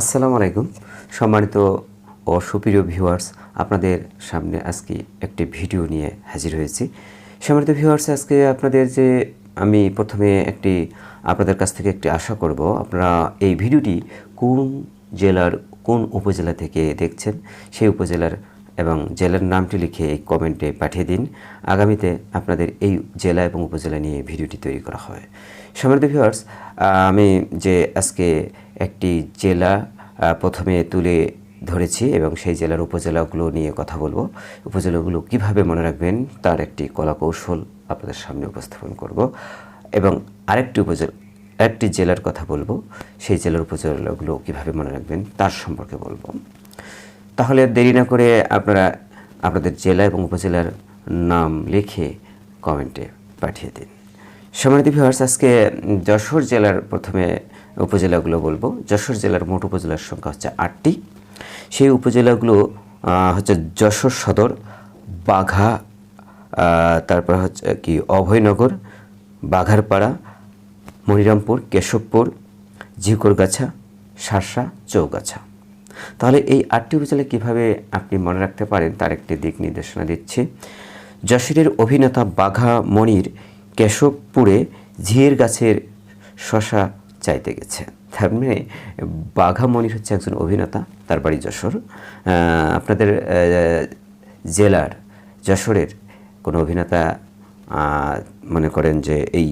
আসসালামু আলাইকুম। সম্মানিত ও সুপ্রিয় ভিউয়ার্স আপনাদের সামনে আজকে একটি ভিডিও নিয়ে হাজির হয়েছি। সম্মানিত ভিউয়ার্স আজকে আপনাদের যে আমি প্রথমে একটি, আপনাদের কাছ থেকে একটি আশা করব, আপনারা এই ভিডিওটি কোন জেলার কোন উপজেলা থেকে দেখছেন, সেই উপজেলার এবং জেলার নামটি লিখে এই কমেন্টে পাঠিয়ে দিন। আগামীতে আপনাদের এই জেলা এবং উপজেলা নিয়ে ভিডিওটি তৈরি করা হয়। সম্মানিত ভিউয়ার্স আমি যে আজকে একটি জেলা প্রথমে তুলে ধরেছি এবং সেই জেলার উপজেলাগুলো নিয়ে কথা বলব। উপজেলাগুলো কীভাবে মনে রাখবেন তার একটি কলা কৌশল আপনাদের সামনে উপস্থাপন করব। এবং আরেকটি উপজেলা একটি জেলার কথা বলব, সেই জেলার উপজেলাগুলো কীভাবে মনে রাখবেন তার সম্পর্কে বলব। তাহলে দেরি না করে আপনারা আপনাদের জেলা এবং উপজেলার নাম লিখে কমেন্টে পাঠিয়ে দিন। সম্মানিত ভিউয়ার্স আজকে যশোর জেলার প্রথমে উপজেলাগুলো বলব। যশোর জেলার মোট উপজেলার সংখ্যা হচ্ছে আটটি। সেই উপজেলাগুলো হচ্ছে যশোর সদর, বাঘা তারপর হচ্ছে কি, অভয়নগর, বাঘারপাড়া, মনিরামপুর, কেশবপুর ঝিকরগাছা শার্শা চৌগাছা। তাহলে এই আটটি উপজেলা কীভাবে আপনি মনে রাখতে পারেন? তার একটি দিক নির্দেশনা দিচ্ছি। যশোরের অভিনেতা বাঘা মনির কেশবপুরে ঝিয়ের গাছের শশা চাইতে গেছে। তার মানে বাঘা মনির হচ্ছে একজন অভিনেতা তার বাড়ি যশোর। আপনাদের জেলার যশোরের কোনো অভিনেতা মনে করেন যে এই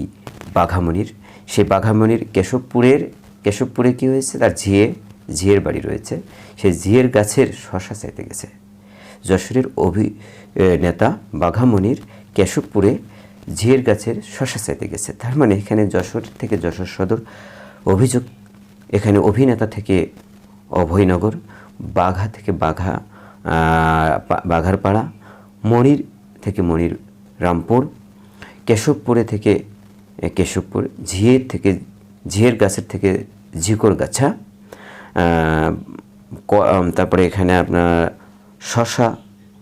বাঘামণির সেই বাঘামণির কেশবপুরের কেশবপুরে কি হয়েছে? তার ঝিয়ে ঝিয়ের বাড়ি রয়েছে। সেই ঝিয়ের গাছের শশা চাইতে গেছে। যশোরের অভি এ, নেতা বাঘামণির কেশবপুরে ঝিয়ের গাছের শশা চাইতে গেছে। তার মানে এখানে যশোর থেকে যশোর সদর অভিযোগ, এখানে অভিনেতা থেকে অভয়নগর, বাঘা থেকে বাঘা বাঘারপাড়া, মনির থেকে মনির রামপুর, কেশবপুরে থেকে কেশবপুর ঝিয়ের থেকে ঝিয়ের গাছের থেকে ঝিকর গাছা তারপরে এখানে আপনার শশা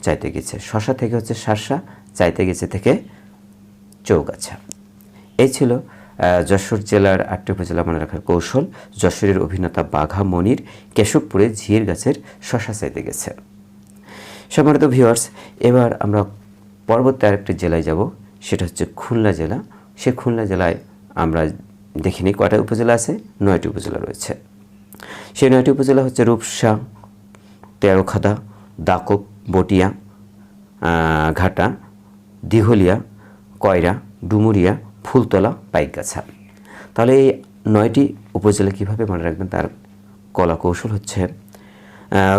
চাইতে গেছে। শশা থেকে হচ্ছে শার্শা চাইতে গেছে থেকে চৌগাছা এই ছিল যশোর জেলার আটটি উপজেলা মনে রাখার কৌশল। যশোরের অভিনেতা বাঘা মনির কেশবপুরে ঝিয়ের গাছের শশা চাইতে গেছে। সম্মানিত ভিওয়ার্স এবার আমরা পরবর্তী আরেকটি জেলায় যাব। সেটা হচ্ছে খুলনা জেলা। সে খুলনা জেলায় আমরা দেখিনি কয়টা উপজেলা আছে, নয়টি উপজেলা রয়েছে। সেই নয়টি উপজেলা হচ্ছে রূপসা, তেরোখাদা দাকব বটিয়া ঘাটা, দিঘলিয়া কয়রা, ডুমুরিয়া, ফুলতলা, পাইকগাছা। তাহলে এই নয়টি উপজেলা কীভাবে মনে রাখবেন? তার কলা কৌশল হচ্ছে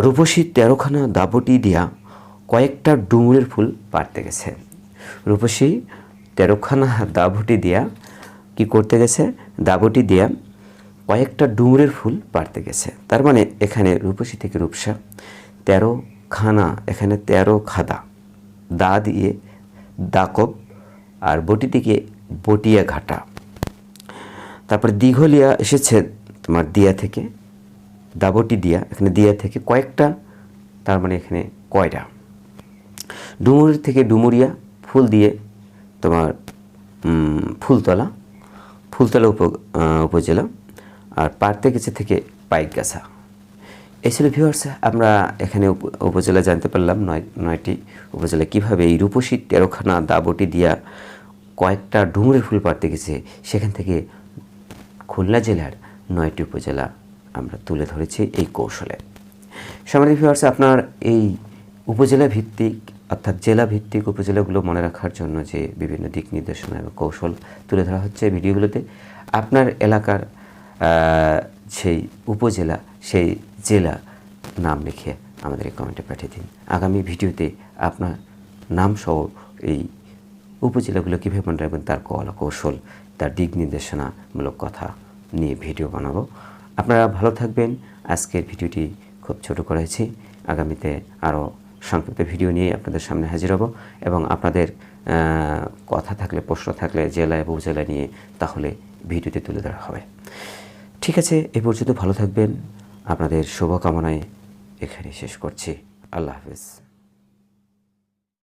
রূপসী তেরোখানা দাবটি দিয়া কয়েকটা ডুমুরের ফুল পারতে গেছে। রূপসী তেরোখানা দাবটি দিয়া কি করতে গেছে? দাবটি দিয়া কয়েকটা ডুমুরের ফুল পারতে গেছে। তার মানে এখানে রূপসী থেকে রূপসা তেরো খানা এখানে তেরো খাদা। দা দিয়ে দাকব আর বটি থেকে বটিয়া ঘাটা তারপরে দীঘলিয়া এসেছে তোমার দিয়া থেকে দাবটি দিয়া এখানে দিয়া থেকে কয়েকটা, তার মানে এখানে কয়টা ডুমুর থেকে ডুমুরিয়া, ফুল দিয়ে তোমার ফুলতলা ফুলতলা উপ উপজেলা, আর পারতে গেছে থেকে পাইকগাছা। এই ছিল ভিউয়ার্স আমরা এখানে উপ- উপজেলা জানতে পারলাম নয়, নয়টি উপজেলা। কীভাবে এই রূপসী তেরোখানা দাবটি দিয়া কয়েকটা ডুমুরের ফুল পাড়তে গেছে। সেখান থেকে খুলনা জেলার নয়টি উপজেলা আমরা তুলে ধরেছি এই কৌশলে। সমাধি ভিউয়ার্স আপনার এই উপজেলা ভিত্তিক অর্থাৎ জেলা ভিত্তিক উপজেলাগুলো মনে রাখার জন্য যে বিভিন্ন দিক নির্দেশনা এবং কৌশল তুলে ধরা হচ্ছে ভিডিওগুলোতে, আপনার এলাকার সেই উপজেলা, সেই জেলা নাম লিখে আমাদের কমেন্টে পাঠিয়ে দিন। আগামী ভিডিওতে আপনার নাম সহ এই উপজেলাগুলো কীভাবে মনে রাখবেন? তার কলা, কৌশল, তার দিক নির্দেশনামূলক কথা নিয়ে ভিডিও বানাবো। আপনারা ভালো থাকবেন। আজকের ভিডিওটি খুব ছোট করেছি আগামীতে আরও সংক্ষিপ্ত ভিডিও নিয়ে আপনাদের সামনে হাজির হব এবং আপনাদের কথা থাকলে, প্রশ্ন থাকলে জেলা এবং উপজেলা নিয়ে তাহলে ভিডিওতে তুলে ধরা হবে। ঠিক আছে, এ পর্যন্ত ভালো থাকবেন। আপনাদের শুভকামনায় এখানে শেষ করছি। আল্লাহ হাফেজ।